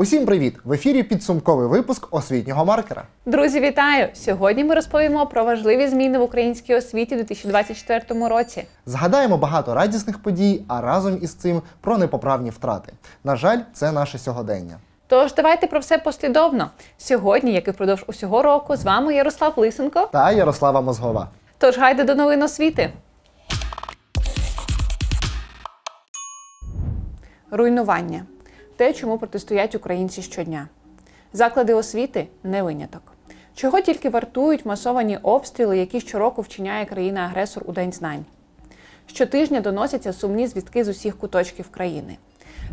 Усім привіт! В ефірі підсумковий випуск освітнього маркера. Друзі, вітаю! Сьогодні ми розповімо про важливі зміни в українській освіті у 2024 році. Згадаємо багато радісних подій, а разом із цим про непоправні втрати. На жаль, це наше сьогодення. Тож давайте про все послідовно. Сьогодні, як і впродовж усього року, з вами Ярослав Лисенко. Та Ярослава Мозгова. Тож гайде до новин освіти. Руйнування те, чому протистоять українці щодня. Заклади освіти не виняток. Чого тільки вартують масовані обстріли, які щороку вчиняє країна-агресор у День знань. Щотижня доносяться сумні звістки з усіх куточків країни.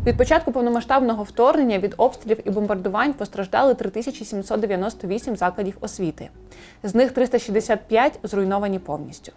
Від початку повномасштабного вторгнення від обстрілів і бомбардувань постраждали 3798 закладів освіти. З них 365 зруйновані повністю.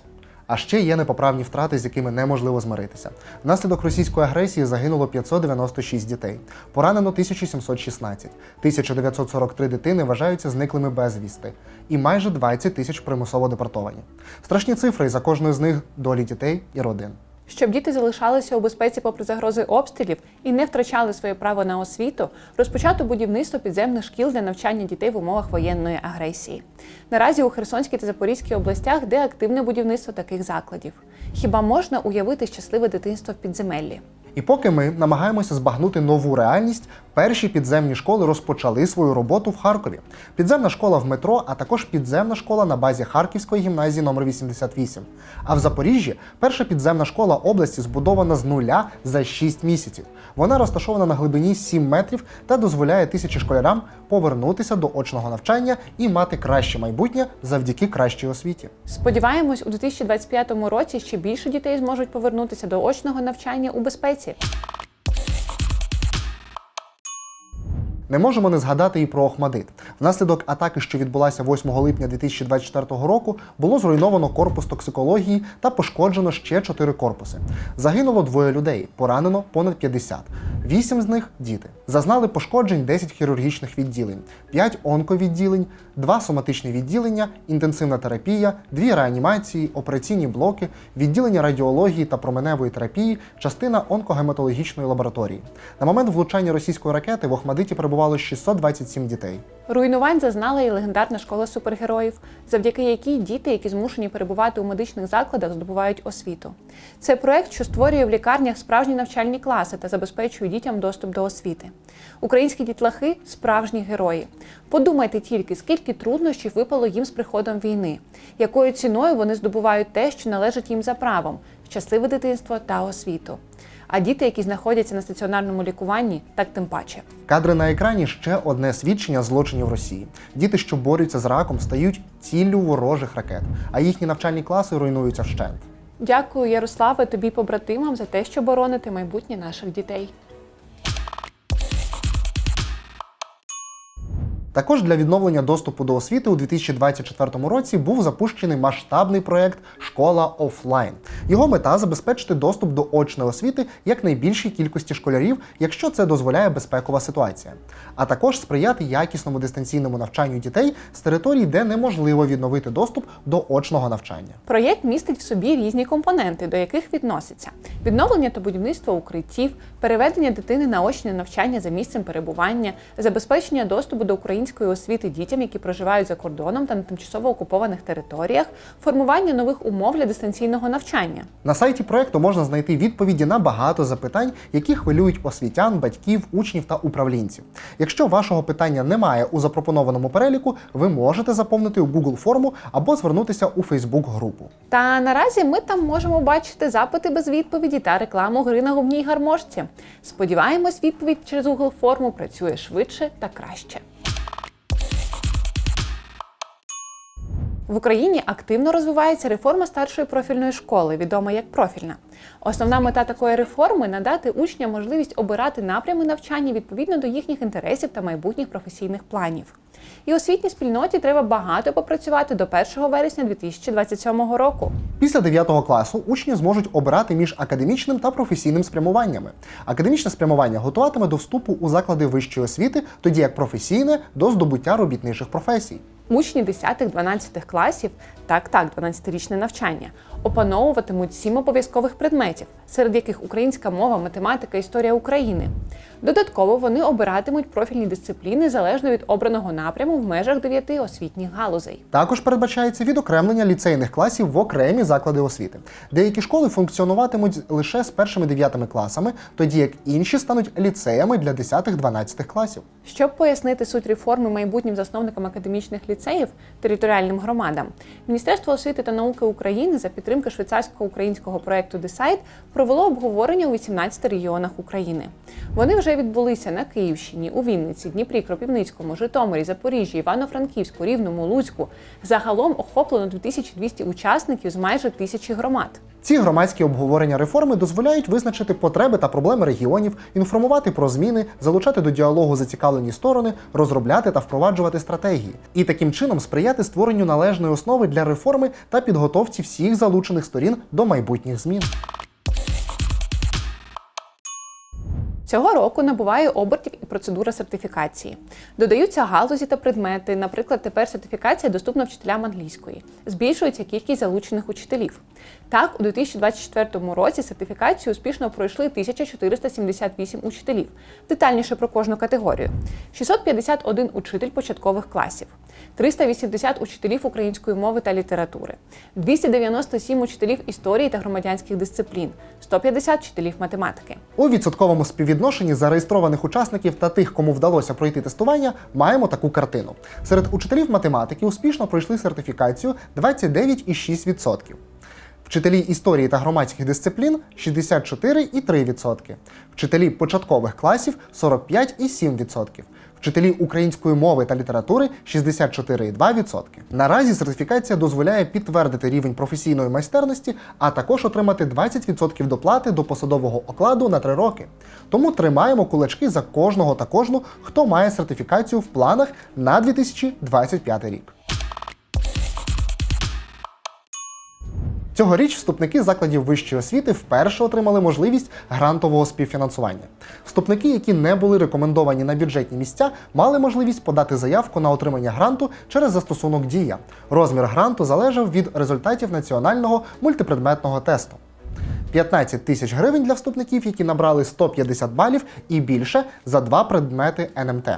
А ще є непоправні втрати, з якими неможливо змиритися. Внаслідок російської агресії загинуло 596 дітей, поранено 1716, 1943 дитини вважаються зниклими безвісти, і майже 20 тисяч примусово депортовані. Страшні цифри, і за кожною з них долі дітей і родин. Щоб діти залишалися у безпеці попри загрози обстрілів і не втрачали своє право на освіту, розпочато будівництво підземних шкіл для навчання дітей в умовах воєнної агресії. Наразі у Херсонській та Запорізькій областях де активне будівництво таких закладів. Хіба можна уявити щасливе дитинство в підземеллі? І поки ми намагаємося збагнути нову реальність, перші підземні школи розпочали свою роботу в Харкові. Підземна школа в метро, а також підземна школа на базі Харківської гімназії номер 88. А в Запоріжжі перша підземна школа області збудована з нуля за 6 місяців. Вона розташована на глибині 7 метрів та дозволяє тисячі школярам повернутися до очного навчання і мати краще майбутнє завдяки кращій освіті. Сподіваємось, у 2025 році ще більше дітей зможуть повернутися до очного навчання у безпеці. છે. Не можемо не згадати і про Охмадит. Внаслідок атаки, що відбулася 8 липня 2024 року, було зруйновано корпус токсикології та пошкоджено ще 4 корпуси. Загинуло двоє людей, поранено понад 50. Вісім з них діти. Зазнали пошкоджень 10 хірургічних відділень, 5 онковідділень, 2 соматичні відділення, інтенсивна терапія, 2 реанімації, операційні блоки, відділення радіології та променевої терапії, частина онкогематологічної лабораторії. На момент влучання російської ракети в Охмадиті перебувало 627 дітей. Руйнувань зазнала і легендарна школа супергероїв, завдяки якій діти, які змушені перебувати у медичних закладах, здобувають освіту. Це проект, що створює в лікарнях справжні навчальні класи та забезпечує дітям доступ до освіти. Українські дітлахи справжні герої. Подумайте тільки, скільки труднощів випало їм з приходом війни, якою ціною вони здобувають те, що належить їм за правом щасливе дитинство та освіту. А діти, які знаходяться на стаціонарному лікуванні, так тим паче. Кадри на екрані ще одне свідчення злочинів Росії. Діти, що борються з раком, стають ціллю ворожих ракет, а їхні навчальні класи руйнуються вщент. Дякую, Ярославе, тобі побратимам за те, що бороните майбутнє наших дітей. Також для відновлення доступу до освіти у 2024 році був запущений масштабний проект Школа офлайн. Його мета забезпечити доступ до очної освіти якнайбільшій кількості школярів, якщо це дозволяє безпекова ситуація, а також сприяти якісному дистанційному навчанню дітей з територій, де неможливо відновити доступ до очного навчання. Проєкт містить в собі різні компоненти, до яких відносяться відновлення та будівництво укриттів, переведення дитини на очне навчання за місцем перебування, забезпечення доступу до української освіти дітям, які проживають за кордоном та на тимчасово окупованих територіях, формування нових умов для дистанційного навчання. На сайті проекту можна знайти відповіді на багато запитань, які хвилюють освітян, батьків, учнів та управлінців. Якщо вашого питання немає у запропонованому переліку, ви можете заповнити у Google форму або звернутися у Facebook групу. Та наразі ми там можемо бачити запити без відповіді та рекламу гри на губній гармошці. Сподіваємось, відповідь через Google форму працює швидше та краще. В Україні активно розвивається реформа старшої профільної школи, відома як профільна. Основна мета такої реформи надати учням можливість обирати напрями навчання відповідно до їхніх інтересів та майбутніх професійних планів. І освітній спільноті треба багато попрацювати до 1 вересня 2027 року. Після 9 класу учні зможуть обирати між академічним та професійним спрямуваннями. Академічне спрямування готуватиме до вступу у заклади вищої освіти, тоді як професійне до здобуття робітничих професій. Учні 10-12 класів, так так, 12-річне навчання, опановуватимуть сім обов'язкових предметів, серед яких українська мова, математика, історія України. Додатково вони обиратимуть профільні дисципліни залежно від обраного напряму в межах дев'яти освітніх галузей. Також передбачається відокремлення ліцейних класів в окремі заклади освіти. Деякі школи функціонуватимуть лише з першими дев'ятими класами, тоді як інші стануть ліцеями для 10-12 класів. Щоб пояснити суть реформи майбутнім засновникам академічних ліцеїв територіальним громадам, Міністерство освіти та науки України за підтримки швейцарсько-українського проекту Десайт провело обговорення у 18 регіонах України. Вони вже відбулися на Київщині, у Вінниці, Дніпрі, Кропівницькому, Житомирі, Запоріжжі, Івано-Франківську, Рівному, Луцьку. Загалом охоплено 2200 учасників з майже тисячі громад. Ці громадські обговорення реформи дозволяють визначити потреби та проблеми регіонів, інформувати про зміни, залучати до діалогу зацікавлені сторони, розробляти та впроваджувати стратегії, і таким чином сприяти створенню належної основи для реформи та підготовці всіх залучених сторін до майбутніх змін. Цього року набуває обертів і процедура сертифікації. Додаються галузі та предмети. Наприклад, тепер сертифікація доступна вчителям англійської. Збільшується кількість залучених учителів. Так, у 2024 році сертифікацію успішно пройшли 1478 учителів. Детальніше про кожну категорію: 651 учитель початкових класів, 380 учителів української мови та літератури, 297 учителів історії та громадянських дисциплін, 150 вчителів математики. У відсотковому співвідношенні зареєстрованих учасників та тих, кому вдалося пройти тестування, маємо таку картину. Серед учителів математики успішно пройшли сертифікацію 29,6%. Вчителі історії та громадських дисциплін 64,3%. Вчителі початкових класів 45,7%. Вчителі української мови та літератури 64,2%. Наразі сертифікація дозволяє підтвердити рівень професійної майстерності, а також отримати 20% доплати до посадового окладу на 3 роки. Тому тримаємо кулачки за кожного та кожну, хто має сертифікацію в планах на 2025 рік. Цьогоріч вступники закладів вищої освіти вперше отримали можливість грантового співфінансування. Вступники, які не були рекомендовані на бюджетні місця, мали можливість подати заявку на отримання гранту через застосунок Дія. Розмір гранту залежав від результатів національного мультипредметного тесту. 15 тисяч гривень для вступників, які набрали 150 балів і більше за два предмети НМТ.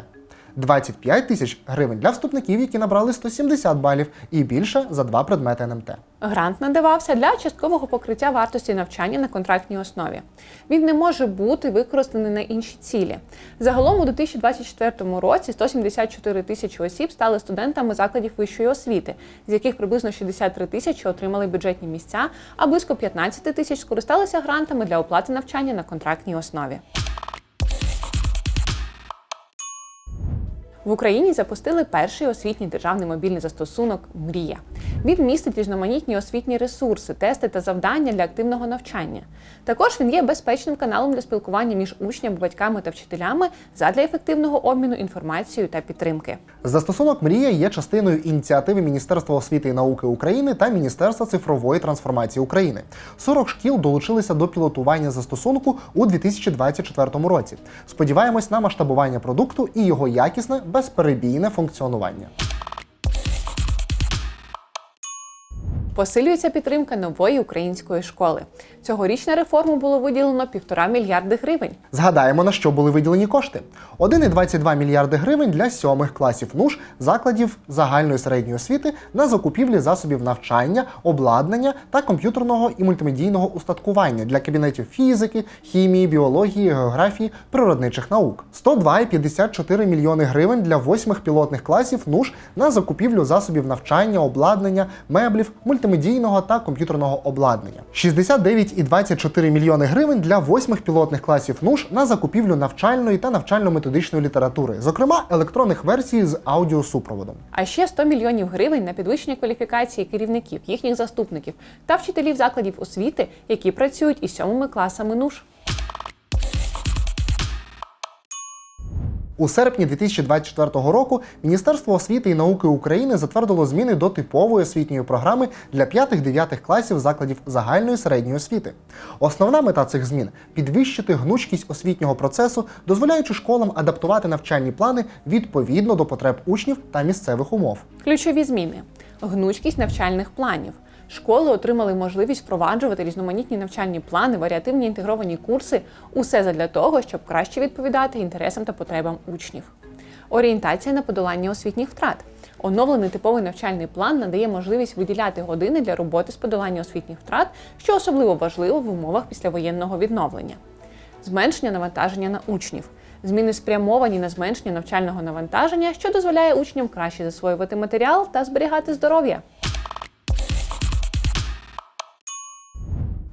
25 тисяч гривень для вступників, які набрали 170 балів і більше за два предмети НМТ. Грант надавався для часткового покриття вартості навчання на контрактній основі. Він не може бути використаний на інші цілі. Загалом у 2024 році 174 тисячі осіб стали студентами закладів вищої освіти, з яких приблизно 63 тисячі отримали бюджетні місця, а близько 15 тисяч скористалися грантами для оплати навчання на контрактній основі. В Україні запустили перший освітній державний мобільний застосунок Мрія. Він містить різноманітні освітні ресурси, тести та завдання для активного навчання. Також він є безпечним каналом для спілкування між учнями, батьками та вчителями задля ефективного обміну інформацією та підтримки. Застосунок Мрія є частиною ініціативи Міністерства освіти і науки України та Міністерства цифрової трансформації України. 40 шкіл долучилися до пілотування застосунку у 2024 році. Сподіваємось на масштабування продукту і його якісне безперебійне функціонування. Посилюється підтримка нової української школи. Цьогоріч на реформу було виділено півтора мільярди гривень. Згадаємо, на що були виділені кошти: 1,22 мільярди гривень для сьомих класів НУШ закладів загальної середньої освіти на закупівлі засобів навчання, обладнання та комп'ютерного і мультимедійного устаткування для кабінетів фізики, хімії, біології, географії, природничих наук. 102,54 мільйони гривень для восьмих пілотних класів НУШ на закупівлю засобів навчання, обладнання, меблів, мультимедійного та комп'ютерного обладнання. 69,24 мільйони гривень для восьмих пілотних класів НУШ на закупівлю навчальної та навчально-методичної літератури, зокрема електронних версій з аудіосупроводом. А ще 100 мільйонів гривень на підвищення кваліфікації керівників, їхніх заступників та вчителів закладів освіти, які працюють із сьомими класами НУШ. У серпні 2024 року Міністерство освіти і науки України затвердило зміни до типової освітньої програми для 5-9 класів закладів загальної середньої освіти. Основна мета цих змін підвищити гнучкість освітнього процесу, дозволяючи школам адаптувати навчальні плани відповідно до потреб учнів та місцевих умов. Ключові зміни: гнучкість навчальних планів. Школи отримали можливість впроваджувати різноманітні навчальні плани, варіативні інтегровані курси усе задля того, щоб краще відповідати інтересам та потребам учнів. Орієнтація на подолання освітніх втрат. Оновлений типовий навчальний план надає можливість виділяти години для роботи з подолання освітніх втрат, що особливо важливо в умовах післявоєнного відновлення. Зменшення навантаження на учнів. Зміни спрямовані на зменшення навчального навантаження, що дозволяє учням краще засвоювати матеріал та зберігати здоров'я.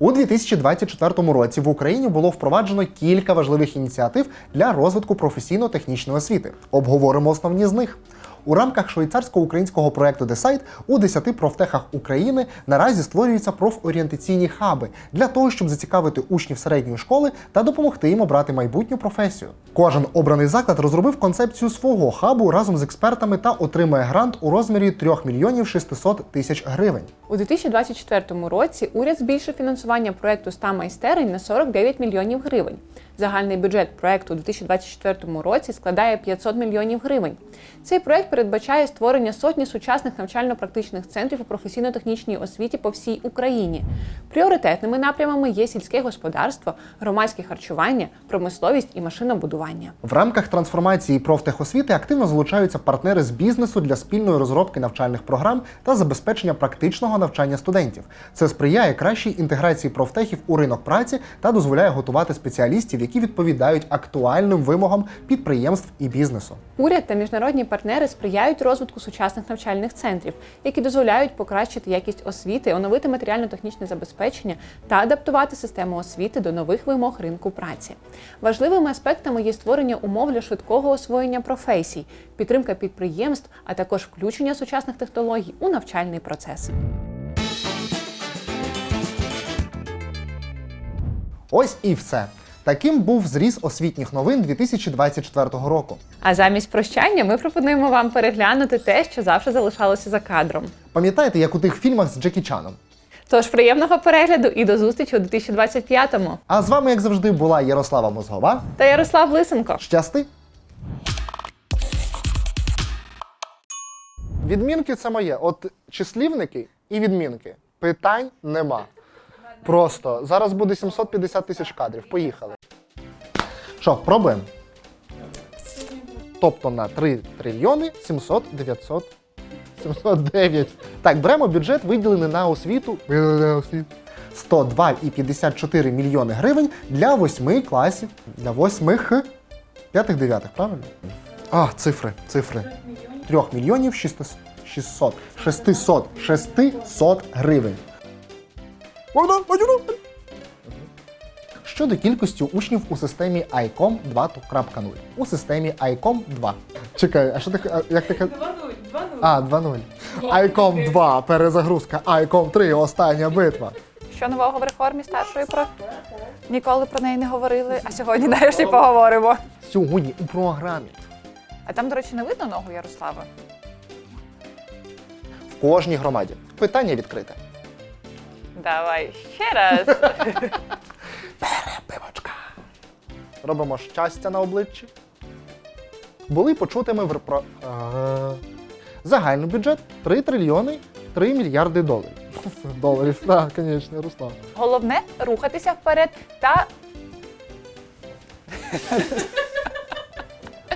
У 2024 році в Україні було впроваджено кілька важливих ініціатив для розвитку професійно-технічної освіти. Обговоримо основні з них. У рамках швейцарсько-українського проекту Десайт у 10 профтехах України наразі створюються профорієнтаційні хаби для того, щоб зацікавити учнів середньої школи та допомогти їм обрати майбутню професію. Кожен обраний заклад розробив концепцію свого хабу разом з експертами та отримає грант у розмірі 3 мільйонів 600 тисяч гривень. У 2024 році уряд збільшив фінансування проекту 100 майстерень на 49 мільйонів гривень. Загальний бюджет проекту у 2024 році складає 500 мільйонів гривень. Цей проект передбачає створення сотні сучасних навчально-практичних центрів у професійно-технічній освіті по всій Україні. Пріоритетними напрямами є сільське господарство, громадське харчування, промисловість і машинобудування. В рамках трансформації профтехосвіти активно залучаються партнери з бізнесу для спільної розробки навчальних програм та забезпечення практичного навчання студентів. Це сприяє кращій інтеграції профтехів у ринок праці та дозволяє готувати спеціалістів, які відповідають актуальним вимогам підприємств і бізнесу. Уряд та міжнародні партнери сприяють розвитку сучасних навчальних центрів, які дозволяють покращити якість освіти, оновити матеріально-технічне забезпечення та адаптувати систему освіти до нових вимог ринку праці. Важливими аспектами є створення умов для швидкого освоєння професій, підтримка підприємств, а також включення сучасних технологій у навчальний процес. Ось і все. Таким був зріз освітніх новин 2024 року. А замість прощання ми пропонуємо вам переглянути те, що завжди залишалося за кадром. Пам'ятаєте, як у тих фільмах з Джекі Чаном? Тож приємного перегляду і до зустрічі у 2025-му. А з вами, як завжди, була Ярослава Мозгова. Та Ярослав Лисенко. Щасти! Відмінки це моє. От числівники і відмінки. Питань нема. Просто зараз буде 750 тисяч кадрів. Поїхали. Що, пробуємо? Тобто на 3 трильйони 700 900 709. Так, беремо бюджет, виділений на освіту. Виділений на освіту. 102,54 мільйони гривень для восьми класів. Для восьмих п'ятих-дев'ятих, правильно? А, цифри, цифри. 3 мільйонів 600, 600, 600, 600 гривень. Щодо кількості учнів у системі ICOM 2.0. У системі ICOM 2. Чекай, а що ти як ти 2.0, 2.0. А, 2.0. ICOM 2, перезагрузка, ICOM 3, остання битва. Що нового в реформі старшої про ніколи про неї не говорили, а сьогодні нарешті поговоримо. Сьогодні у програмі. А там, до речі, не видно ногу Ярослава. В кожній громаді. Питання відкрите. Давай ще раз. Пивочка. Робимо щастя на обличчі. Були почутими в про. А, Загальний бюджет 3 трильйони 3 мільярди доларів. Доларів, так, звісно, Руслан. Головне рухатися вперед та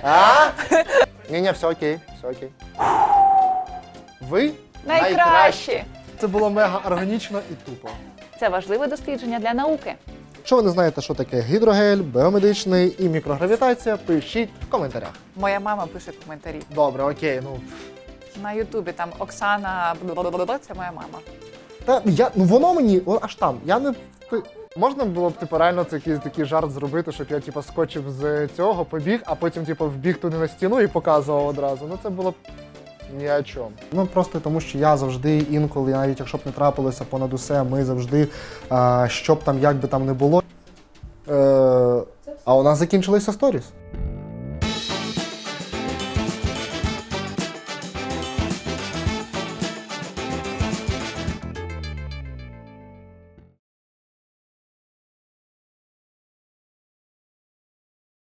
А? Ні, ні, все окей, все окей. Ви найкращі. Це було мега органічно і тупо. Це важливе дослідження для науки. Якщо ви не знаєте, що таке гідрогель, біомедичний і мікрогравітація, пишіть в коментарях. Моя мама пише коментарі Добре, окей, ну. На Ютубі. Там Оксана це моя мама. Та я ну воно мені о, аж там. Я не ти- можна було б типу реально це якийсь такий жарт зробити, щоб я типу скочив з цього, побіг, а потім типу вбіг туди на стіну і показував одразу. Ну це було б ні о чому. Ну просто тому, що я завжди інколи, навіть якщо б не трапилося понад усе, ми завжди, а, що там як би там не було. Е, а у нас закінчилися сторіс.